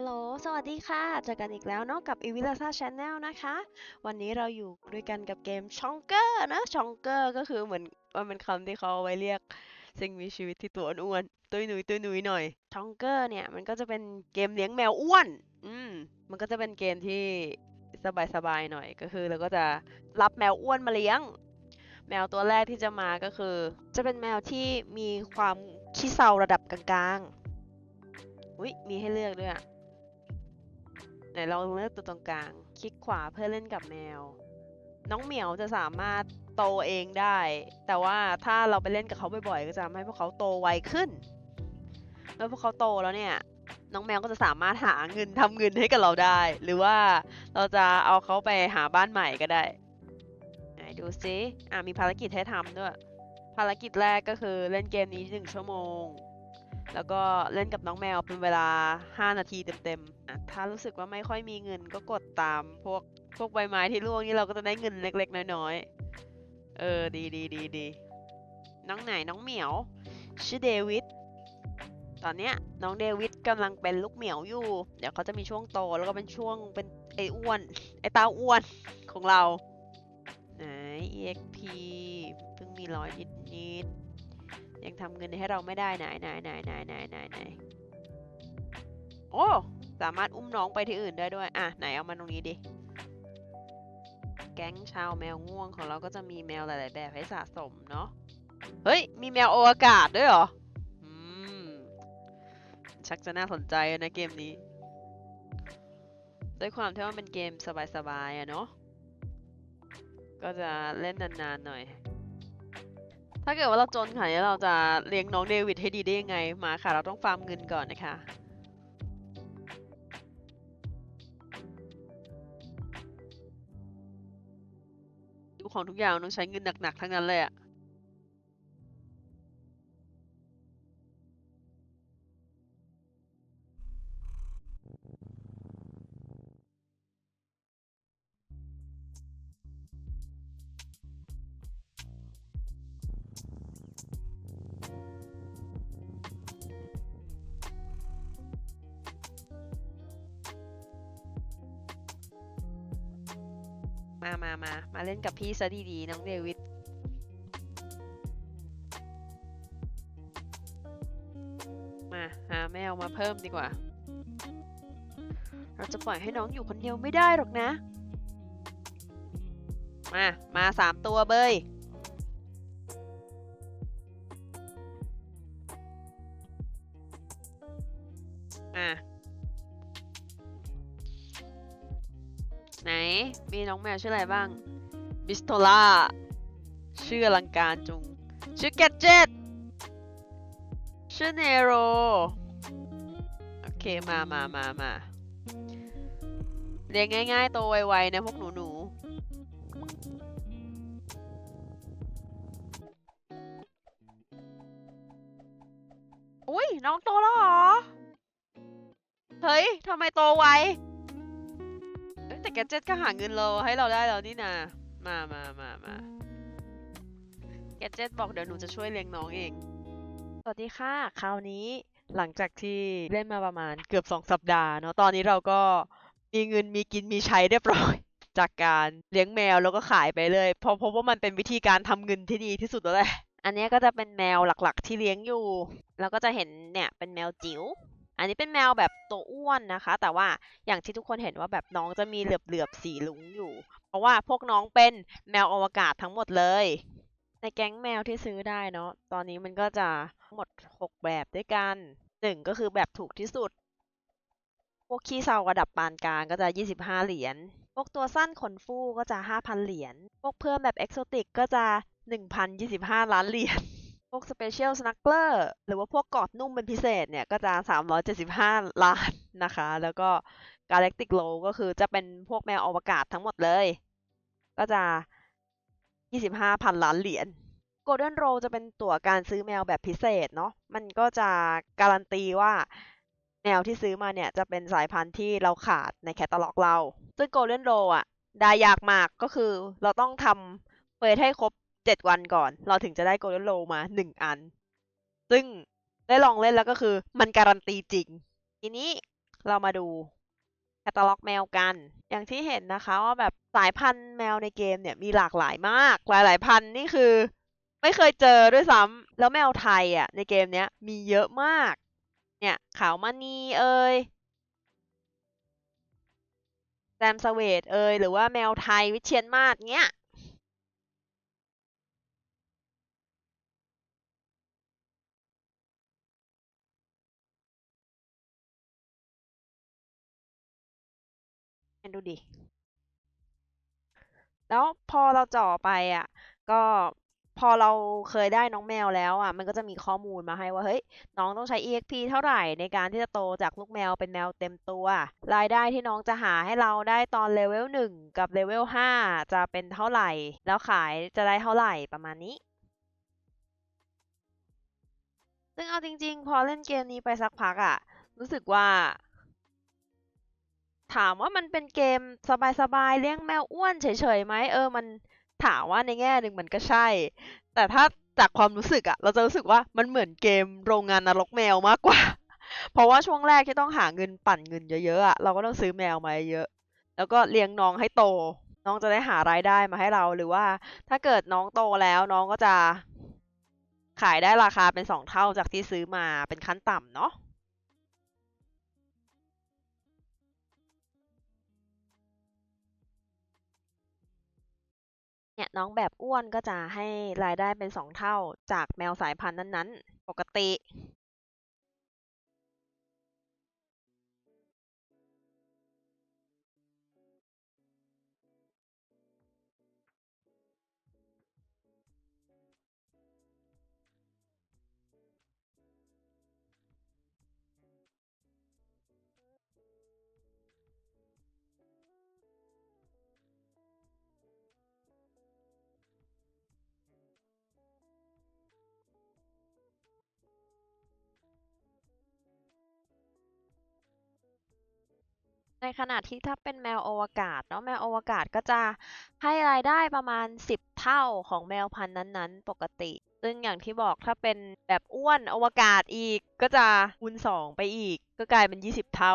ฮัลโหล สวัสดีค่ะ เจอกันอีกแล้วเนาะกับ e v i l a s a Channel นะคะ วันนี้เราอยู่ด้วยกันกับเกมชองเกอร์นะชองเกอร์ก็คือเหมือนมันเป็นคำที่เขาเอาไว้เรียกสิ่งมีชีวิตที่ตัวอ้วนๆตุ้ยหนุยตุ้ยหนุยหน่อยชองเกอร์เนี่ยมันก็จะเป็นเกมเลี้ยงแมวอ้วน อืม มันก็จะเป็นเกมที่สบายๆหน่อยก็คือ เราก็จะรับแมวอ้วนมาเลี้ยง แมวตัวแรกที่จะมาก็คือ จะเป็นแมวที่มีความขี้เศร้าระดับกลางๆอุ้ยมีให้เลือกด้วยอะ นลองเลือกตัวตรงกลาง คลิกขวาเพื่อเล่นกับแมว น้องเหมียวจะสามารถโตเองได้ แต่ว่าถ้าเราไปเล่นกับเขาบ่อยๆ ก็จะทำให้พวกเขาโตไวขึ้นเมื่อพวกเขาโตแล้วเนี่ย น้องแมวก็จะสามารถหาเงินทำเงินให้กับเราได้ หรือว่าเราจะเอาเขาไปหาบ้านใหม่ก็ได้ไหนดูซิอะมีภารกิจให้ทำด้วย ภารกิจแรกก็คือเล่นเกมนี้หนึ่งชั่วโมง แล้วก็เล่นกับน้องแมวเป็นเวลา 5 นาทีเต็มๆ ถ้ารู้สึกว่าไม่ค่อยมีเงินก็กดตามพวกพวกใบไม้ที่ร่วงนี่เราก็จะได้เงินเล็กๆ น้อยๆ เออดีดีดีดีน้องไหนน้องเหมียว ชื่อเดวิด ตอนเนี้ยน้องเดวิดกำลังเป็นลูกเหมียวอยู่ เดี๋ยวเขาจะมีช่วงโตแล้วก็เป็นช่วงเป็นไอ้อ้วนไอ้ตาอ้วนของเราไหน exp เพิ่งมีร้อยนิดนิดๆ ยังทำเงินให้เราไม่ได้ไหนไหนไหนไหนไหนไหนไหนโอ้สามารถอุ้มน้องไปที่อื่นได้ด้วย อะ ไหนเอามาตรงนี้ดิ แก๊งชาวแมวง่วงของเราก็จะมีแมวหลาย ๆ แบบให้สะสมเนาะ เฮ้ย มีแมวโอวกาศด้วยเหรอ อืม ชักจะน่าสนใจนะเกมนี้ ด้วยความที่ว่ามันเกมสบาย ๆอะเนาะ ก็จะเล่นนาน ๆ หน่อย ถ้าเกิดว่าเราจนขนาดนี้เราจะเลี้ยงน้องเดวิดให้ดีได้ยังไงมาค่ะ เราต้องฟาร์มเงินก่อนนะคะทุกของทุกอย่างต้องใช้เงินหนักๆทั้งนั้นเลยอะ มามามา มาเล่นกับพี่ซะดีๆ น้องเดวิด มา หาแมวมาเพิ่มดีกว่า เราจะปล่อยให้น้องอยู่คนเดียวไม่ได้หรอกนะ มา มาสามตัวเบย ไหน มีน้องแมวชื่ออะไรบ้าง บิสโตล่า ชื่ออลังการจุง ชื่อแกเจ็ตชื่อเนโร โอเค มามามามาเรียงง่ายๆ โตไวๆ นะ พวกหนูหนูๆอุ้ยน้องโตแล้วเหรอ เฮ้ย ทำไมโตไว แต่แกเจ็ตก็หาเงินเราให้เราได้แล้วนี่นา มามามามาแกเจ็ตบอกเดี๋ยวหนูจะช่วยเลี้ยงน้องเอง สวัสดีค่ะ คราวนี้หลังจากที่เล่นมาประมาณเกือบสองสัปดาห์เนาะ ตอนนี้เราก็มีเงินมีกินมีใช้เรียบร้อย จากการเลี้ยงแมวแล้วก็ขายไปเลย เพราะเพราะว่ามันเป็นวิธีการทำเงินที่ดีที่สุดแล้วแหละ อันนี้ก็จะเป็นแมวหลักๆ ที่เลี้ยงอยู่ แล้วก็จะเห็นเนี่ยเป็นแมวจิ๋ว อันนี้เป็นแมวแบบตัวอ้วนนะคะ แต่ว่าอย่างที่ทุกคนเห็นว่าแบบน้องจะมีเหลือบๆสีลุงอยู่ เพราะว่าพวกน้องเป็นแมวอวกาศทั้งหมดเลย ในแก๊งแมวที่ซื้อได้เนาะตอนนี้มันก็จะหมด 6 แบบด้วยกันหนึ่งก็คือแบบถูกที่สุด พวกขี้เศร้าระดับปานกลางก็จะ 25 เหรียญ พวกตัวสั้นขนฟูก็จะ 5,000 เหรียญ พวกเพิ่มแบบเอกโซติกก็จะ 1,025 ล้านเหรียญ พวกสเปเชียลสนักเกอร์หรือว่าพวกกรอบนุ่มเป็นพิเศษเนี่ย ก็จะ 375 ล้านนะคะ แล้วก็ Galactic Low ก็คือจะเป็นพวกแมวอวกาศทั้งหมดเลย ก็จะ 25,000 ล้านเหรียญ Golden Roll จะเป็นตั๋วการซื้อแมวแบบพิเศษเนาะมันก็จะการันตีว่าแมวที่ซื้อมาเนี่ยจะเป็นสายพันธุ์ที่เราขาดในแคตตาล็อกเรา ซึ่ง Golden Roll อะได้ยากมากก็คือเราต้องทำเควสให้ครบ 7วันก่อน เราถึงจะได้ Golden Roll มา1อัน ซึ่งได้ลองเล่นแล้วก็คือ มันการันตีจริง ทีนี้เรามาดูแคตตาล็อกแมวกัน อย่างที่เห็นนะคะว่าแบบสายพันธุ์แมวในเกมเนี่ยมีหลากหลายมาก หลายๆพันธุ์นี่คือ ไม่เคยเจอด้วยซ้ำแล้วแมวไทยอะในเกมเนี้ยมีเยอะมาก เนี่ยขาวมณีเอ่ยแซมสเวตเอ่ยหรือว่าแมวไทยวิเชียรมาศเงี้ย ดูดิ แล้วพอเราจ่อไปอะ ก็พอเราเคยได้น้องแมวแล้วอะ มันก็จะมีข้อมูลมาให้ว่าเฮ้ยน้องต้องใช้ EXP เท่าไหร่ในการที่จะโตจากลูกแมวเป็นแมวเต็มตัว รายได้ที่น้องจะหาให้เราได้ตอนเลเวลหนึ่งกับเลเวลห้าจะเป็นเท่าไหร่ แล้วขายจะได้เท่าไหร่ประมาณนี้ ซึ่งเอาจริง ๆ พอเล่นเกมนี้ไปสักพักอะ รู้สึกว่าามว่ามันเป็นเกมสบายๆเลี้ยงแมวอ้วนเฉยๆไหมเออมันถามว่าในแง่หนึ่งมันก็ใช่ แต่ถ้าจากความรู้สึกอะเราจะรู้สึกว่ามันเหมือนเกมโรงงานนรกแมวมากกว่า เพราะว่าช่วงแรกที่ต้องหาเงินปั่นเงินเยอะๆอะเราก็ต้องซื้อแมวมาเยอะ แล้วก็เลี้ยงน้องให้โต น้องจะได้หารายได้มาให้เราหรือว่า ถ้าเกิดน้องโตแล้วน้องก็จะขายได้ราคาเป็นสองเท่าจากที่ซื้อมาเป็นขั้นต่ำเนาะ เนี่ยน้องแบบอ้วนก็จะให้รายได้เป็นสองเท่าจากแมวสายพันธุ์นั้นๆ ปกติ ในขณะที่ถ้าเป็นแมวอวกาศเนาะแมวอวกาศก็จะให้รายได้ประมาณสิบเท่าของแมวพันธุ์นั้นๆ ปกติ ซึ่งอย่างที่บอกถ้าเป็นแบบอ้วนอวกาศอีกก็จะคูณสองไปอีก ก็กลายเป็นยี่สิบเท่า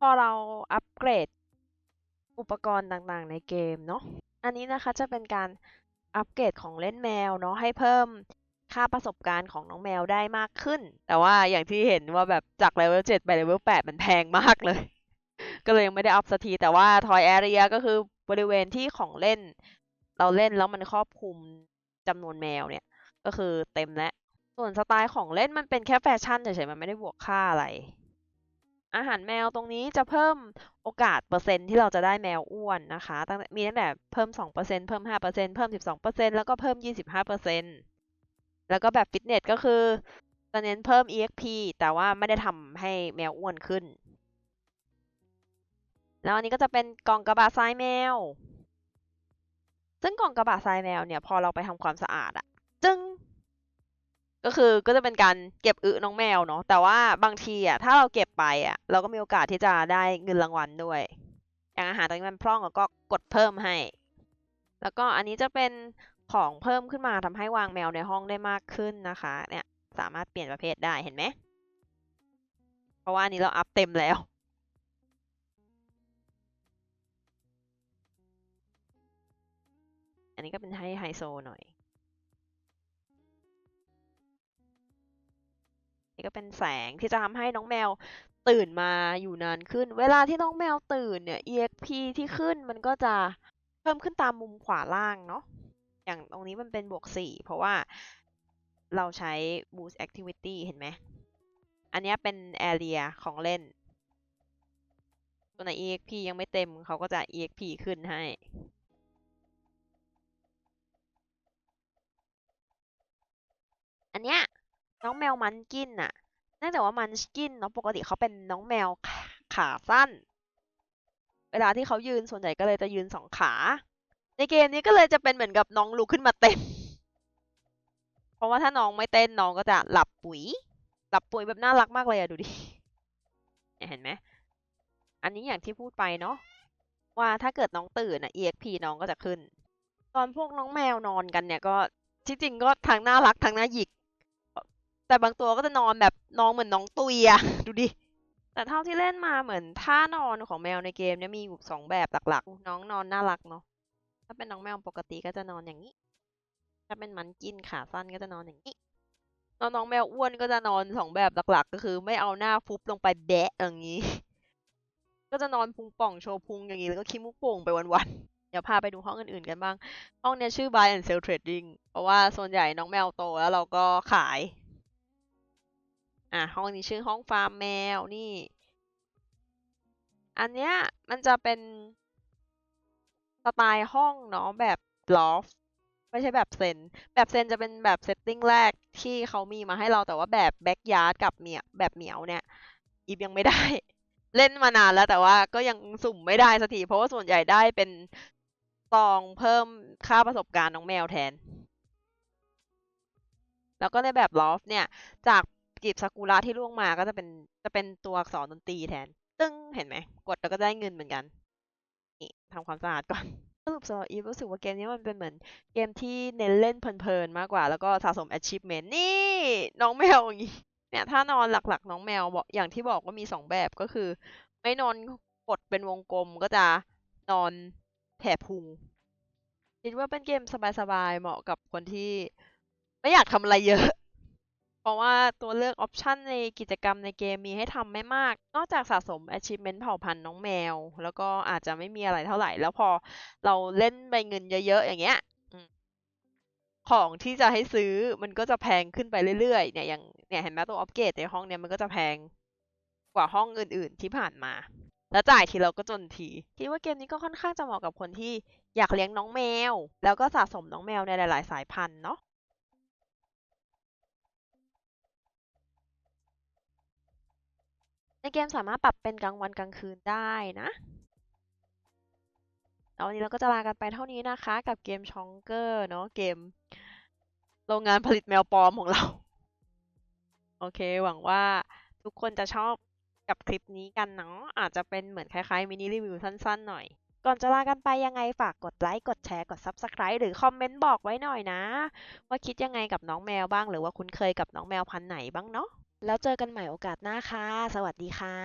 พอเราอัปเกรดอุปกรณ์ต่างๆ ในเกมเนาะ อันนี้นะคะจะเป็นการอัปเกรดของเล่นแมวเนาะให้เพิ่มค่าประสบการณ์ของน้องแมวได้มากขึ้น แต่ว่าอย่างที่เห็นว่าแบบจากเลเวล7ไปเลเวล8มันแพงมากเลย ก็เลยยังไม่ได้อัพสักที แต่ว่า Toy Area ก็คือบริเวณที่ของเล่น เราเล่นแล้วมันครอบคลุมจำนวนแมวเนี่ย ก็คือเต็มแล้ว ส่วนสไตล์ของเล่นมันเป็นแค่แฟชั่นเฉยๆมันไม่ได้บวกค่าอะไร อาหารแมวตรงนี้จะเพิ่มโอกาสเปอร์เซ็นต์ที่เราจะได้แมวอ้วนนะคะตั้งมีตั้งแต่เพิ่ม 2%เพิ่ม 5%เพิ่ม 12%แล้วก็เพิ่ม 25%แล้วก็แบบฟิตเนสก็คือจะเน้นเพิ่ม EXP แต่ว่าไม่ได้ทำให้แมวอ้วนขึ้น แล้วอันนี้ก็จะเป็นกล่องกระบะทรายแมว ซึ่งกล่องกระบะทรายแมวเนี่ยพอเราไปทำความสะอาดอะ ก็คือก็จะเป็นการเก็บอึน้องแมวเนาะแต่ว่าบางทีอะถ้าเราเก็บไปอะ เราก็มีโอกาสที่จะได้เงินรางวัลด้วย อย่างอาหารตอนนี้มันพร่องก็กดเพิ่มให้ แล้วก็อันนี้จะเป็นของเพิ่มขึ้นมาทำให้วางแมวในห้องได้มากขึ้นนะคะ เนี่ยสามารถเปลี่ยนประเภทได้เห็นไหมเพราะว่านี้เราอัพเต็มแล้ว อันนี้ก็เป็นให้ไฮโซหน่อย นี่ก็เป็นแสงที่จะทำให้น้องแมวตื่นมาอยู่นานขึ้น เวลาที่น้องแมวตื่นเนี่ย EXP ที่ขึ้นมันก็จะเพิ่มขึ้นตามมุมขวาล่างเนาะอย่างตรงนี้มันเป็นบวกสี่เพราะว่าเราใช้ boost activity เห็นไหม อันนี้เป็น area ของเล่น ตัวไหน EXP ยังไม่เต็มเขาก็จะ EXP ขึ้นให้อันเนี้ย น้องแมวมันกินน่ะเนื่องจากว่ามันกินเนาะปกติเขาเป็นน้องแมวขาสั้น เวลาที่เขายืนส่วนใหญ่ก็เลยจะยืนสองขา ในเกมนี้ก็เลยจะเป็นเหมือนกับน้องลุกขึ้นมาเต้น เพราะว่าถ้าน้องไม่เต้นน้องก็จะหลับปุ๋ย หลับปุ๋ยแบบน่ารักมากเลยอะดูดิเนี่ยเห็นไหม อันนี้อย่างที่พูดไปเนาะว่าถ้าเกิดน้องตื่นอะ EXP น้องก็จะขึ้น ตอนพวกน้องแมวนอนกันเนี่ยก็ที่จริงก็ทั้งน่ารักทั้งน่าหยิก แต่บางตัวก็จะนอนแบบนอนเหมือนน้องตุยอะดูดิ แต่เท่าที่เล่นมาเหมือนท่านอนของแมวในเกมเนี่ยมีอยู่สองแบบหลักๆ น้องนอนน่ารักเนาะ ถ้าเป็นน้องแมวปกติก็จะนอนอย่างนี้ ถ้าเป็นมันกินขาสั้นก็จะนอนอย่างนี้ น้องน้องแมวอ้วนก็จะนอนสองแบบหลักๆ ก็คือ ไม่เอาหน้าฟุบลงไปแบะอย่างนี้ ก็จะนอนพุงป่องโชว์พุงอย่างนี้แล้วก็ขี้มุกโป่งไปวันๆเดี๋ยวพาไปดูห้องอื่นๆกันบ้าง ห้องเนี้ยชื่อ buy and sell trading เพราะว่าส่วนใหญ่น้องแมวโตแล้วเราก็ขาย อะห้องนี้ชื่อห้องฟาร์มแมวนี่ อันเนี้ยมันจะเป็นสไตล์ห้องเนาะแบบลอฟไม่ใช่แบบเซน แบบเซนจะเป็นแบบเซตติ้งแรกที่เขามีมาให้เราแต่ว่าแบบแบ็กยาร์ดกับเหมียวแบบเหมียวเนี่ยอีฟยังไม่ได้ เล่นมานานแล้วแต่ว่าก็ยังสุ่มไม่ได้สักทีเพราะว่าส่วนใหญ่ได้เป็นซองเพิ่มค่าประสบการณ์น้องแมวแทน แล้วก็ในแบบลอฟเนี่ยจาก กลีบซากุระที่ร่วงมาก็จะเป็นจะเป็นตัวอักษรดนตรีแทน ตึ้งเห็นไหม กดแล้วก็ได้เงินเหมือนกัน นี่ทำความสะอาดก่อนสรุปสำหรับอีฟรู้สึกว่าเกมนี้มันเป็นเหมือนเกมที่เน้นเล่นเพลินๆมากกว่า แล้วก็สะสม achievement นี่ น้องแมวอย่างนี้เนี่ย ถ้านอนหลักๆ น้องแมวบอกอย่างที่บอกว่ามีสองแบบก็คือ ไม่นอนกดเป็นวงกลมก็จะนอนแผ่พุงคิดว่าเป็นเกมสบายๆ เหมาะกับคนที่ ไม่อยากทำอะไรเยอะ เพราะว่าตัวเลือกออปชันในกิจกรรมในเกมมีให้ทำไม่มาก นอกจากสะสม achievement เผ่าพันธุ์น้องแมว แล้วก็อาจจะไม่มีอะไรเท่าไหร่ แล้วพอเราเล่นใบเงินเยอะๆ อย่างเงี้ยของที่จะให้ซื้อมันก็จะแพงขึ้นไปเรื่อยๆ เนี่ยอย่างเนี่ยเห็นไหมตัวอัปเกรดในห้องเนี่ยมันก็จะแพงกว่าห้องอื่นๆที่ผ่านมา แล้วจ่ายทีเราก็จนทีคิดว่าเกมนี้ก็ค่อนข้างจะเหมาะกับคนที่อยากเลี้ยงน้องแมว แล้วก็สะสมน้องแมวในหลาย ๆ สายพันธุ์เนาะ ในเกมสามารถปรับเป็นกลางวันกลางคืนได้นะแล้ววันนี้เราก็จะลากันไปเท่านี้นะคะ กับเกมชองเกอร์เนาะเกม โรงงานผลิตแมวปลอมของเรา โอเค หวังว่าทุกคนจะชอบกับคลิปนี้กันเนาะอาจจะเป็นเหมือนคล้ายๆมินิรีวิวสั้นๆหน่อย ก่อนจะลากันไปยังไงฝากกดไลค์กดแชร์กด Subscribe หรือคอมเมนต์บอกไว้หน่อยนะ ว่าคิดยังไงกับน้องแมวบ้างหรือว่าคุ้นเคยกับน้องแมวพันธุ์ไหนบ้างเนาะ แล้วเจอกันใหม่โอกาสหน้าค่ะ สวัสดีค่ะ